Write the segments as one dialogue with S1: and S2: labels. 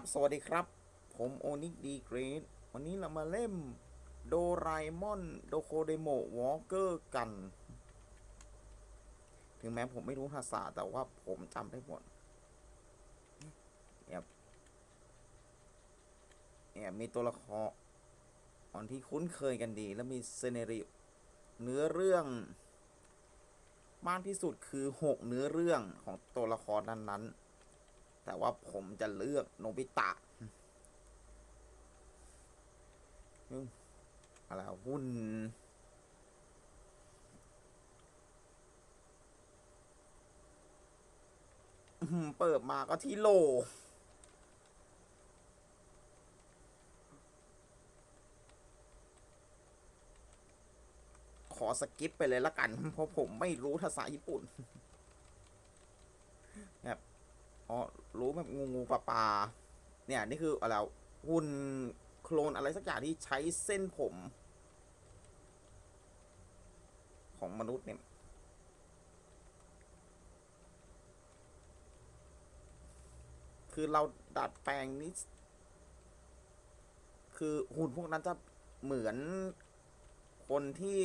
S1: บสวัสดีครับ ผมโอนิกดีเกรดวันนี้เรามาเล่ม โดรมอน โดโคเดโมวอลเกอร์กัน ถึงแม้ผมไม่รู้ภาษาแต่ว่าผมจำได้หมดเนี่ยเนี่ยมีตัวละครออนที่คุ้นเคยกันดี แล้วมีเซเนริเนื้อเรื่อง มากที่สุดคือ 6 เนื้อเรื่องของตัวละครนั้นๆ แต่ว่าผมจะเลือกโนบิตะอะไรหุ้นเปิดมาก็ที่โล ขอสกิปไปเลยละกัน เพราะผมไม่รู้ภาษาญี่ปุ่น อ๋อรู้แบบงูงูปลาปลาเนี่ยนี่คืออะไรวหุ่นโคลนอะไรสักอย่างที่ใช้เส้นผม ของมนุษย์เนี่ยคือเราดัดแปลงนิดคือหุ่นพวกนั้นจะเหมือนคนที่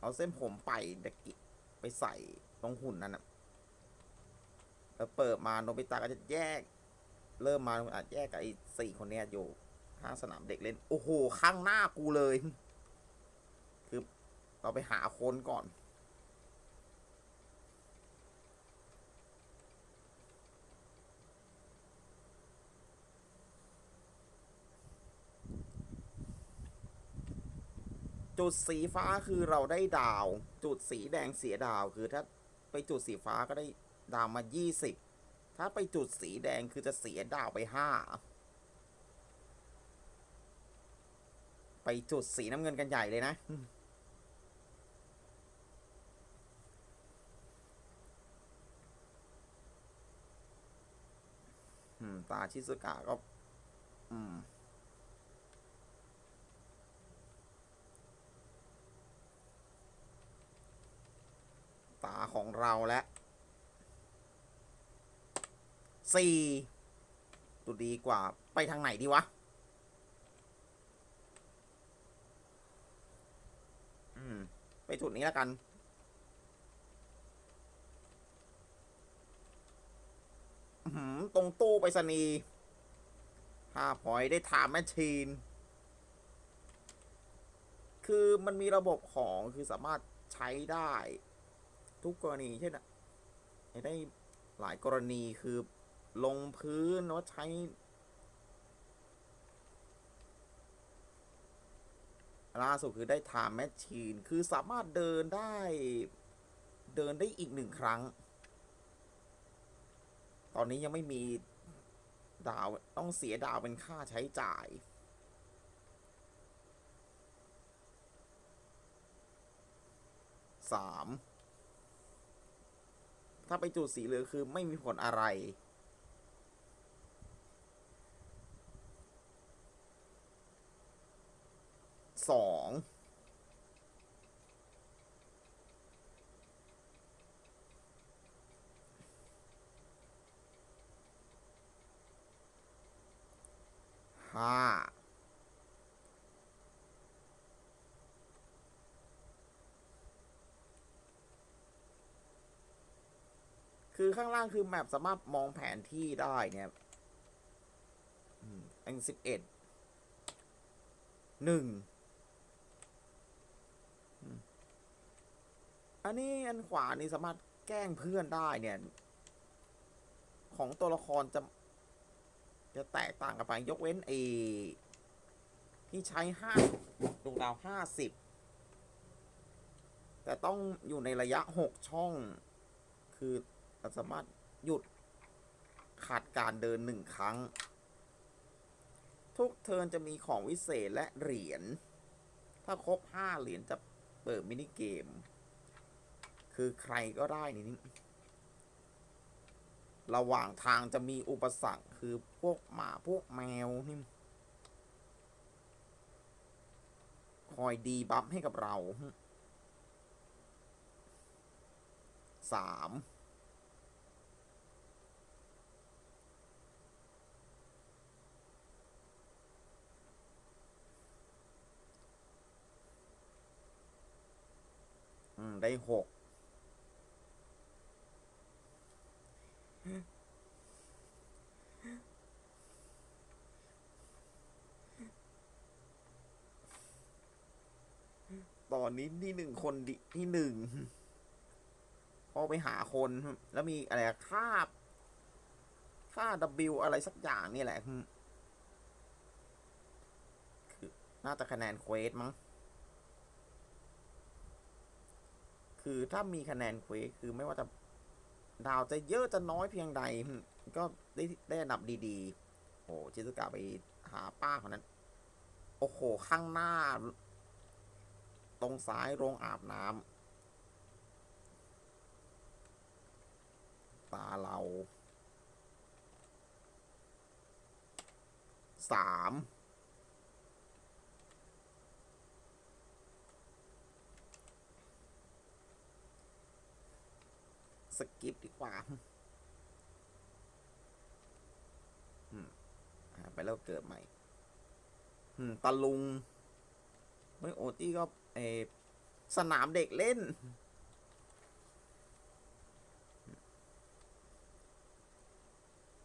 S1: เอาเส้นผมไปดะกิไปใส่ตรงหุ่นนั้นนะ แล้วเปิดมาโนบิตะก็จะแยก เริ่มมาอาจแยกกับไอ้สี่คนเนี้ยอยู่ข้างสนามเด็กเล่น โอ้โห ข้างหน้ากูเลย คือเราไปหาคนก่อน จุดสีฟ้าคือเราได้ดาว จุดสีแดงเสียดาว คือถ้าไปจุดสีฟ้าก็ได้ ดาวมา20ถ้าไปจุดสีแดงคือจะเสียดาวไป5ไปจุดสีน้ำเงินกันใหญ่เลยนะตาชิสุกะก็ อืมตาของเราและ สี่ตัวดีกว่าไปทางไหนดีวะอืมไปจุดนี้แล้วกันหือตรงตู้ไปรษณีย์ห้าพอยได้ถามแมชชีน คือมันมีระบบของคือสามารถใช้ได้ ทุกกรณีเช่นอะได้หลายกรณีคือ ลงพื้นเนาะใช้ล่าสุดคือได้ time machine คือสามารถเดินได้ เดินได้อีกหนึ่งครั้ง ตอนนี้ยังไม่มีดาว ต้องเสียดาวเป็นค่าใช้จ่าย สาม ถ้าไปจุดสีเหลืองคือไม่มีผลอะไร สองห้าคือข้างล่างคือแมปสามารถมองแผนที่ได้เนี่ยอันสิบเอ็ดหนึ่ง อันนี้อันขวานี่สามารถแกล้งเพื่อนได้เนี่ย ของตัวละครจะจะแตกต่างกันไปยกเว้นเอที่ใช้ห้าดวงดาวห้าสิบแต่ต้องอยู่ในระยะหกช่อง คือสามารถหยุดขาดการเดินหนึ่งครั้ง ทุกเทิร์นจะมีของวิเศษและเหรียญ ถ้าครบห้าเหรียญจะเปิดมินิเกม คือใครก็ได้นี่นี่ระหว่างทางจะมีอุปสรรคคือพวกหมาพวกแมวนี่คอยดีบัฟให้กับเราสามได้หก อนนี้ที่หนึ่งคนดิที่หนึ่งพอไปหาคนแล้วมีอะไรค่าค่า W อะไรสักอย่างนี่แหละคือน่าจะคะแนนเควสมั้งคือถ้ามีคะแนนเควสคือไม่ว่าจะดาวจะเยอะจะน้อยเพียงใด ก็ได้ได้อันดับดีๆ โอ้ชิซุกะไปหาป้าคนนั้น โอ้โห ข้างหน้า ตรงซ้ายโรงอาบน้ำตาเราสามสกิปดีกว่าไปแล้วเกิดใหม่ตะลุง ไม่โอตี้ก็ ออสนามเด็กเล่น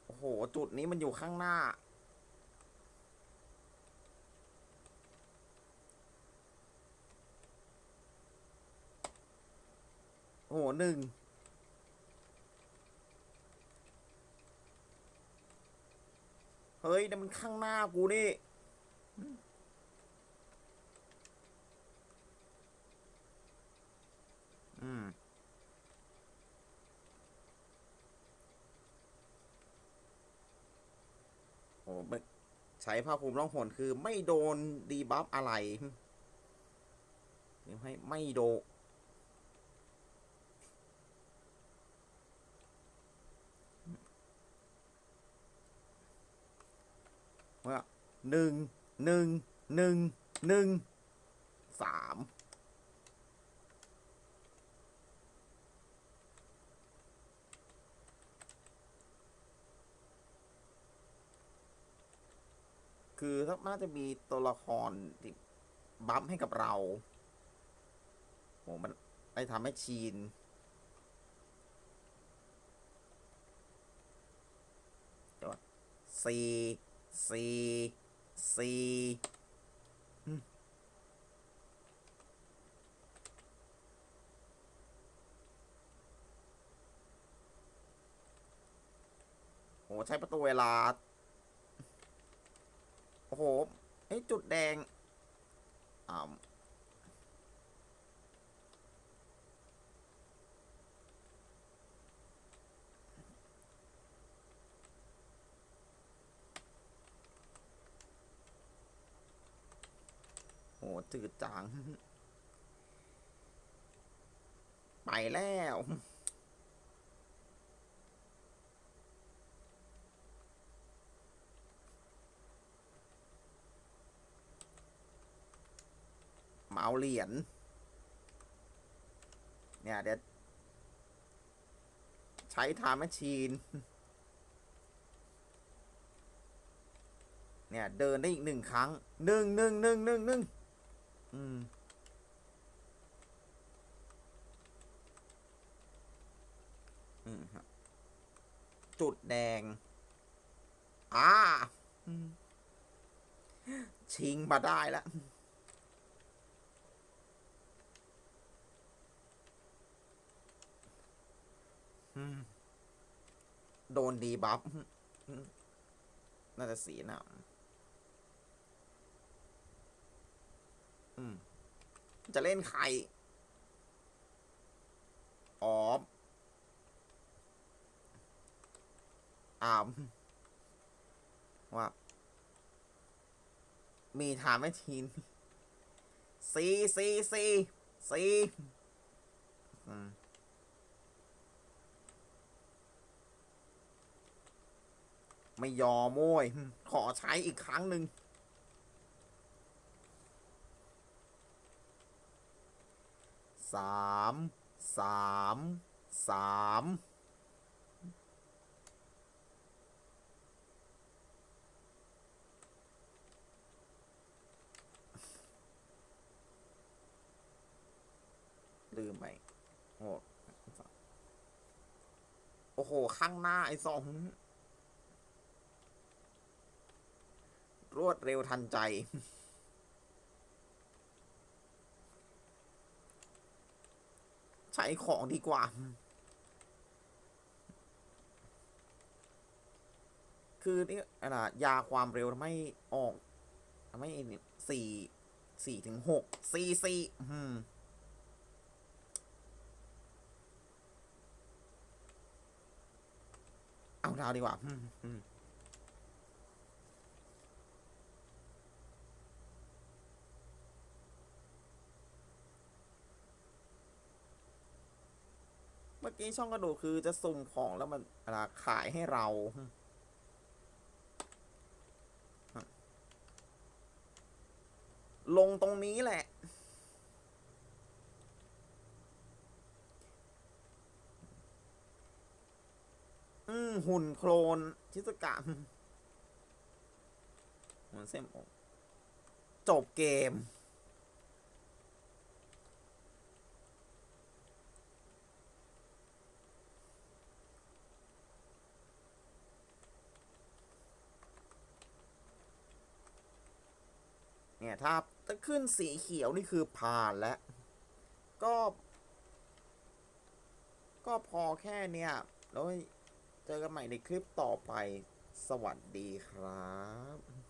S1: โอ้โห จุดนี้มันอยู่ข้างหน้า โอ้โหหนึ่งเฮ้ยนั่นมันข้างหน้ากูนี่ อืม โอ้ไม่ใช้ผ้าคลุมร่องหนคือไม่โดนดีบัฟอะไรหรือให้ไม่โดว่าหนึ่งหนึ่งหนึ่งหนึ่งสาม คือถ้าน่าจะมีตัวละครที่บัฟให้กับเราโหมันได้ทำให้ชีน เดี๋ยวสี่สี่สี่อืมโหใช้ประตูเวลา โอ้โหไอ้จุดแดงอ่าโหจืดจางไปแล้ว เมาเหรียญเนี่ยเดี๋ยวใช้ทม์แมชชีน เนี่ยเดินได้อีกหนึ่งครั้งหนึ่งหนึ่งหนึ่งหนึ่งหนึ่งอืมอืมครับจุดแดง อ่า ชิงมาได้แล้ว โดนดีบัฟ น่าจะสีหนำจะเล่นใครอ๋ออามว่า มีถามไม่ทีนซีซีซีซีอืม ไม่ยอมโว้ยขอใช้อีกครั้งหนึ่งสามสามสามลืมไปโอ้โห ข้างหน้าไอ้สอง วดเร็วทันใจ ใช้ของดีกว่า คือนี่อะไรอะยาความเร็วทำให้ออกทำให้สี่สี่ถึงหกสี่สี่อืมเอาดาวดีกว่าอืมอืม กี้ช่องกระดูกคือจะสุ่มของแล้วมันอะไรขายให้เราลงตรงนี้แหละ อืม หุ่นโคลน ชิสกะเหมือนเส้นอกจบเกม เนี่ยถ้าถ้าขึ้นสีเขียวนี่คือผ่านแล้ว ก็ ก็พอแค่เนี้ยแล้วเจอกันใหม่ในคลิปต่อไป สวัสดีครับ